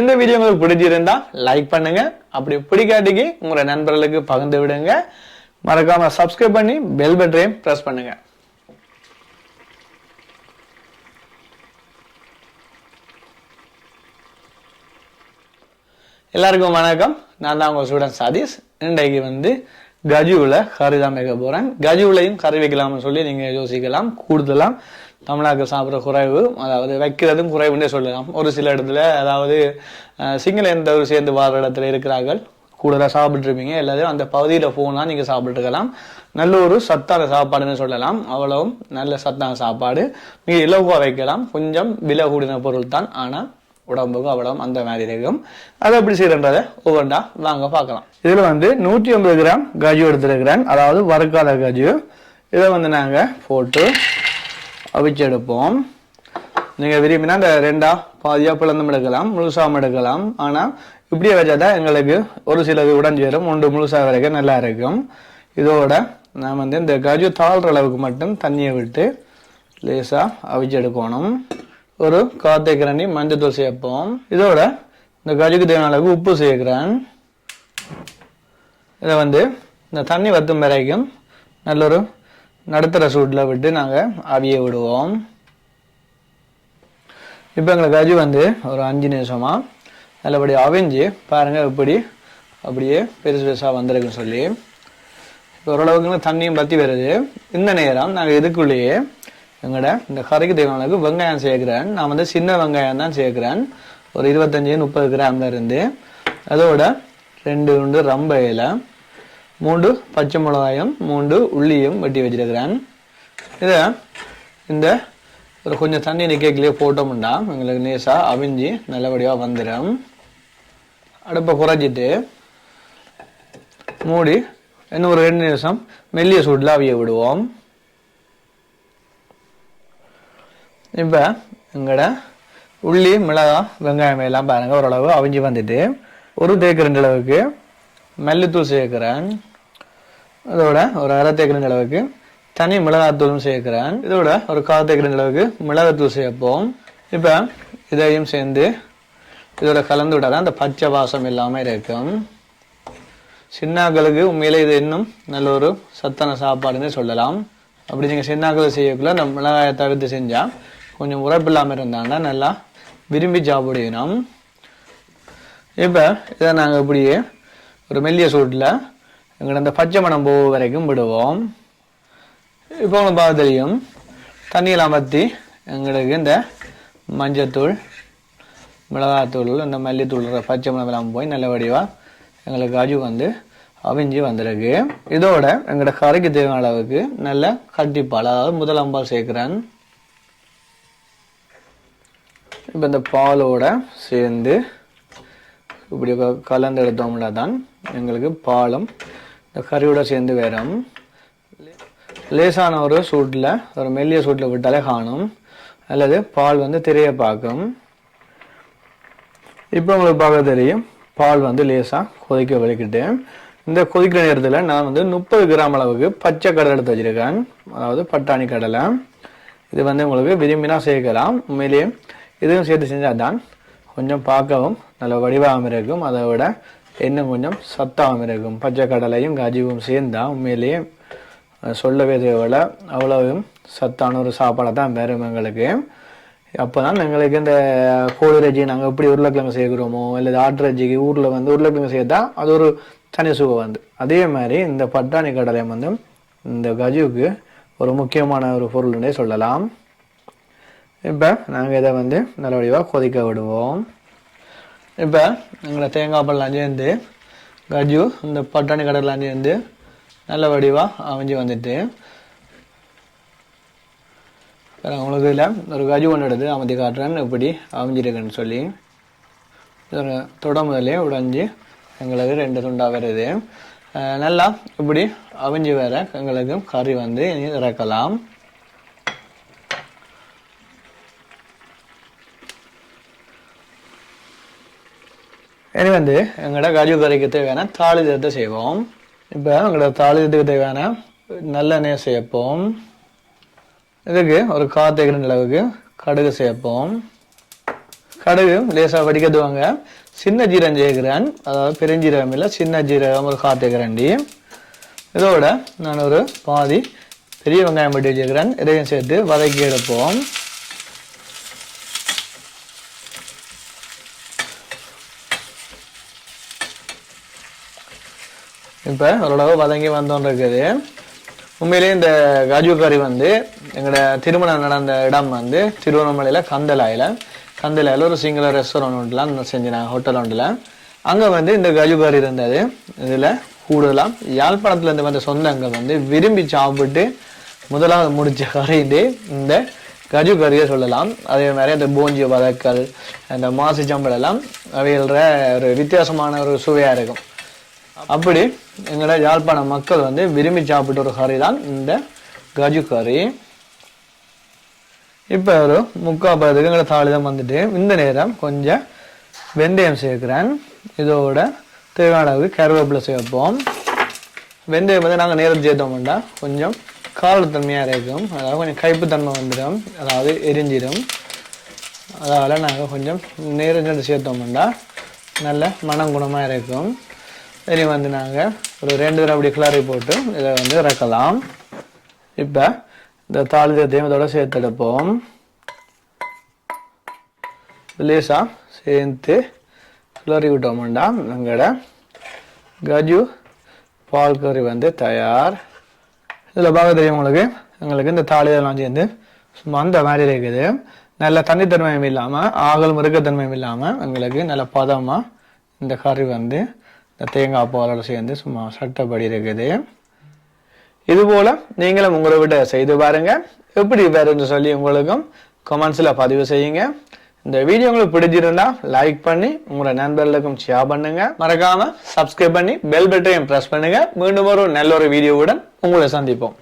இந்த வீடியோ உங்களுக்கு பிடிச்சிருந்தா லைக் பண்ணுங்க. அப்படி பிடிக்காட்டிக்கு உங்களோட நண்பர்களுக்கு பகிர்ந்து விடுங்க. மறக்காம சப்ஸ்கிரைப் பண்ணி பெல் பட்டனையும் பிரஸ் பண்ணுங்க. எல்லாருக்கும் வணக்கம். நான் தான் உங்க ஸ்டூடெண்ட் சதீஷ். இன்றைக்கு வந்து கஜுவில் கறி தான் வைக்க போகிறேன் கஜுவிலையும் கறி வைக்கலாம்னு சொல்லி நீங்கள் யோசிக்கலாம் கூடுதலாம். தமிழாக்க சாப்பிட்ற குறைவு அதாவது வைக்கிறதும் குறைவுன்னே சொல்லலாம். ஒரு சில இடத்துல அதாவது அஹ், எந்த ஒரு சேர்ந்து வார இடத்துல இருக்கிறார்கள். கூடுதலாக சாப்பிட்ருப்பீங்க எல்லாத்தையும் அந்த பகுதியில் போனால் நீங்கள் சாப்பிட்ருக்கலாம் நல்ல ஒரு சத்தான சாப்பாடுன்னு சொல்லலாம். அவ்வளவும் நல்ல சத்தான சாப்பாடு. மிக இலவாக வைக்கலாம். கொஞ்சம் விலை கூடின பொருள் தான். ஆனால் உடம்புக்கு அவ்வளவும் அந்த மாதிரி இருக்கும். அதை எப்படி செய்யறன்றதை ஒவ்வொன்றா வாங்க பார்க்கலாம். இதில் வந்து நூற்றி ஐம்பது கிராம் கஜு எடுத்துருக்கிறேன். அதாவது வறுக்காத கஜு. இதை வந்து நாங்கள் போட்டு அவிச்சு எடுப்போம் நீங்கள் விரும்பினா இந்த ரெண்டா பாதியாக பிளந்தும் எடுக்கலாம் முழுசாகவும் எடுக்கலாம். ஆனால் இப்படியே வச்சாதான் எங்களுக்கு ஒரு சிலது உடஞ்சேரும் ஒன்று முழுசாக வரைக்கும் நல்லா இருக்கும். இதோட நான் வந்து இந்த கஜு தாழ்ற அளவுக்கு மட்டும் தண்ணியை விட்டு லேசாக அவிச்சு எடுக்கணும் ஒரு காத்தை கிரண்டி மஞ்சத்தூள் சேர்ப்போம். இதோட இந்த கஜுக்கு தேவையான அளவுக்கு உப்பு சேர்க்கிறேன். இதை வந்து இந்த தண்ணி வத்தும் வரைக்கும் நல்ல ஒரு நடுத்தர சூட்டில் விட்டு நாங்கள் அவிய விடுவோம். இப்போ எங்களுக்கு அஜி வந்து ஒரு அஞ்சு நிமிஷமாக நல்லபடி அவிஞ்சு பாருங்கள் எப்படி அப்படியே பெருசு பெருசாக வந்திருக்குன்னு சொல்லி. இப்போ ஓரளவுக்கு தண்ணியும் பற்றி வருது. இந்த நேரம் நாங்கள் இதுக்குள்ளேயே எங்களோட இந்த கறிக்கு தேவையான வெங்காயம் சேர்க்குறேன். நான் வந்து சின்ன வெங்காயம் தான் சேர்க்குறேன். ஒரு இருபத்தஞ்சி முப்பது கிராம்ல இருந்து. அதோட ரெண்டு உண்டு ரம்ப இலை மூன்று பச்சை மிளகாயும் மூன்று உள்ளியும் வெட்டி வச்சிருக்கிறேன். இதை இந்த ஒரு கொஞ்சம் தண்ணி நிற்கலையே போட்டோம்னா எங்களுக்கு நேசாக அவிஞ்சு நல்லபடியாக வந்துடும் அடுப்பை குறைஞ்சிட்டு மூடி இன்னும் ஒரு ரெண்டு நிமிஷம் மெல்லிய சூட்டில் அவிய விடுவோம். இப்போ எங்களோட உள்ளி மிளகா வெங்காயம் எல்லாம் பாருங்கள் ஓரளவு அவிஞ்சு வந்துட்டு ஒரு தேக்கரண்டி அளவுக்கு மல்லித்தூள் சேர்க்குறேன். அதோட ஒரு அரை தேக்கரண்டி அளவுக்கு தனி மிளகாத்தூளும் சேர்க்கிறேன். இதோட ஒரு கால் தேக்கரண்டி அளவுக்கு மிளகாத்தூள் சேர்ப்போம். இப்போ இதையும் சேர்ந்து இதோட கலந்து விடாத அந்த பச்சை வாசம் இல்லாமல் இருக்கும். சின்னாக்களுக்கு உண்மையிலே இது இன்னும் நல்ல ஒரு சத்தான சாப்பாடுன்னு சொல்லலாம். அப்படி நீங்கள் சின்னாக்கள் செய்யக்குள்ள இந்த மிளகாயை தவிர்த்து செஞ்சால் கொஞ்சம் உரைப்பு இல்லாமல் இருந்தாங்கன்னா நல்லா விரும்பி சாப்பிடணும். இப்போ இதை நாங்கள் இப்படியே ஒரு மெல்லிய சூட்டில் எங்களோட அந்த பச்சை மணம் போக வரைக்கும் விடுவோம். இப்போ உங்களுக்கு பார்க்க தெரியும் தண்ணியெல்லாம் பற்றி எங்களுக்கு இந்த மஞ்சத்தூள் மிளகாத்தூள் இந்த மல்லித்தூள் பச்சை மிளகாலாம் போய் நல்ல வடிவாக எங்களுக்கு காஜு வந்து அவிஞ்சு வந்திருக்கு. இதோட எங்களோட கரைக்கு தேவையான அளவுக்கு நல்ல கட்டிப்பால் அதாவது முதல் அம்பால் சேர்க்குறேன். இப்போ இந்த பாலோட சேர்ந்து இப்படி கலந்து எடுத்தோம்னா தான் எங்களுக்கு பாலும் இந்த கறியோடு சேர்ந்து வரும் லேசான ஒரு சூட்டில் ஒரு மெல்லிய சூட்டில் விட்டாலே காணும். அல்லது பால் வந்து திரைய பார்க்கும். இப்போ உங்களுக்கு பார்க்க தெரியும் பால் வந்து லேசாக கொதிக்க வலிக்கிட்டு. இந்த கொதிக்கிற நேரத்தில் நான் வந்து முப்பது கிராம் அளவுக்கு பச்சை கடலை எடுத்து வச்சிருக்கேன். அதாவது பட்டாணி கடலை. இது வந்து உங்களுக்கு விரும்பினா சேர்க்கலாம். உண்மையிலேயே இதுவும் சேர்த்து செஞ்சால் தான் கொஞ்சம் பார்க்கவும் நல்ல வடிவாகவும் இருக்கும். அதை விட இன்னும் கொஞ்சம் சத்தாகவும் இருக்கும். பச்சை கடலையும் கஜுவும் சேர்ந்தா உண்மையிலேயே சொல்லவே தேவையில்ல. அவ்வளவும் சத்தான ஒரு சாப்பாடை தான் பெறும் எங்களுக்கு. அப்போ தான் எங்களுக்கு இந்த கோழி நாங்கள் எப்படி உருளைக்கிழங்கு சேர்க்குறோமோ இல்லை ஆட்டு ஊரில் வந்து உருளைக்கிழங்கு சேர்த்தா அது ஒரு தனி சுகம் வந்து. அதே மாதிரி இந்த பட்டாணி கடலையும் வந்து இந்த கஜுவுக்கு ஒரு முக்கியமான ஒரு பொருள்னே சொல்லலாம். இப்போ நாங்கள் இதை வந்து நல்ல வடிவாக கொதிக்க விடுவோம். இப்போ எங்களை தேங்காய் பழம் சேர்ந்து கஜு இந்த பட்டாணி கடலாம் சேர்ந்து நல்ல வடிவாக அமைஞ்சு வந்துட்டு. உங்களுக்கு இதில் ஒரு கஜு ஒன்று எடுத்து அமைதி காட்டுறேன் இப்படி அமைஞ்சிருக்குன்னு சொல்லி. ஒரு தொட முதலே உடஞ்சி எங்களுக்கு ரெண்டு துண்டாக வருது. நல்லா இப்படி அவிஞ்சு வேற எங்களுக்கு கறி வந்து இறக்கலாம். இனி வந்து எங்களோட கஜு கறிக்கு தேவையான தாளிதத்தை செய்வோம். இப்போ எங்களோட தாளிதத்துக்கு தேவையான நல்லெண்ணெய் சேர்ப்போம். இதுக்கு ஒரு காத்தேக்கிற அளவுக்கு கடுகு சேர்ப்போம். கடுகு லேசாக வடிக்கத்துவாங்க சின்ன ஜீரகம் சேர்க்கிறேன். அதாவது பெருஞ்சீரகம் இல்லை சின்ன ஜீரகம் ஒரு காத்தேக்கிறண்டி இதோட நான் ஒரு பாதி பெரிய வெங்காயம் பட்டி வச்சுருக்கிறேன். இதையும் சேர்த்து வதக்கி எடுப்போம். இப்போ ஓரளவு வதங்கி வந்தோன்னு இருக்குது உண்மையிலேயே இந்த காஜு கறி வந்து எங்களோட திருமணம் நடந்த இடம் வந்து திருவண்ணாமலையில் கந்தலாயில் கந்தலாயில் ஒரு சிங்கள ரெஸ்டாரண்ட் ஒன்றுலாம் செஞ்சினாங்க ஹோட்டல் ஒன்றில். அங்கே வந்து இந்த கஜு கறி இருந்தது. இதில் கூடுதலாம் யாழ்ப்பாணத்துலேருந்து வந்த சொந்தங்கள் வந்து விரும்பி சாப்பிட்டு முதலாவது முடிச்ச கறிண்டு இந்த கஜு கறியை சொல்லலாம். அதே மாதிரி அந்த போஞ்சி வதக்கல் அந்த மாசி சம்பளெல்லாம் எல்லாம் ஒரு வித்தியாசமான ஒரு சுவையாக இருக்கும். அப்படி எங்களோட யாழ்ப்பாண மக்கள் வந்து விரும்பி சாப்பிட்ட ஒரு கறி தான் இந்த கஜு கறி. இப்போ ஒரு முக்கால் பதத்துக்கு எங்களை தாளிதம் வந்துட்டு இந்த நேரம் கொஞ்சம் வெந்தயம் சேர்க்குறேன். இதோட தேவையான அளவுக்கு கருவேப்பிலை சேர்ப்போம். வெந்தயம் வந்து நாங்கள் நேரம் சேர்த்தோம்னா கொஞ்சம் காரத்தன்மையாக இருக்கும். அதாவது கொஞ்சம் கைப்புத்தன்மை வந்துடும். அதாவது எரிஞ்சிடும். அதால் நாங்கள் கொஞ்சம் நேரம் சேர்த்தோம்னா நல்ல மனம் குணமாக இருக்கும். இனி வந்து நாங்கள் ஒரு ரெண்டு தடவை அப்படி கிளறி போட்டு இதை வந்து இறக்கலாம். இப்போ இந்த தாளிதத்தையும் இதோட சேர்த்தெடுப்போம் லேசாக சேர்த்து கிளறி விட்டோம்டா. எங்களோட கஜு பால் கறி வந்து தயார். இதில் பார்க்க தெரியும் உங்களுக்கு. எங்களுக்கு இந்த தாளிதெல்லாம் சேர்ந்து சும்மா அந்த மாதிரி இருக்குது. நல்ல தனித்தன்மையும் இல்லாமல் ஆகல் முருக்கத்தன்மையும் இல்லாமல் எங்களுக்கு நல்ல பதமாக இந்த கறி வந்து இந்த தேங்காய் பாலோட சேர்ந்து சும்மா சட்டப்படி இருக்குது. இதுபோல் நீங்களும் உங்களை விட செய்து பாருங்கள் எப்படி வேறுன்னு சொல்லி உங்களுக்கும் கமெண்ட்ஸில் பதிவு செய்யுங்க. இந்த வீடியோ உங்களுக்கு பிடிச்சிருந்தா லைக் பண்ணி உங்களோட நண்பர்களுக்கும் ஷேர் பண்ணுங்க. மறக்காம சப்ஸ்கிரைப் பண்ணி பெல் பட்டனையும் ப்ரெஸ் பண்ணுங்க. மீண்டும் ஒரு நல்ல ஒரு வீடியோவுடன் உங்களை சந்திப்போம்.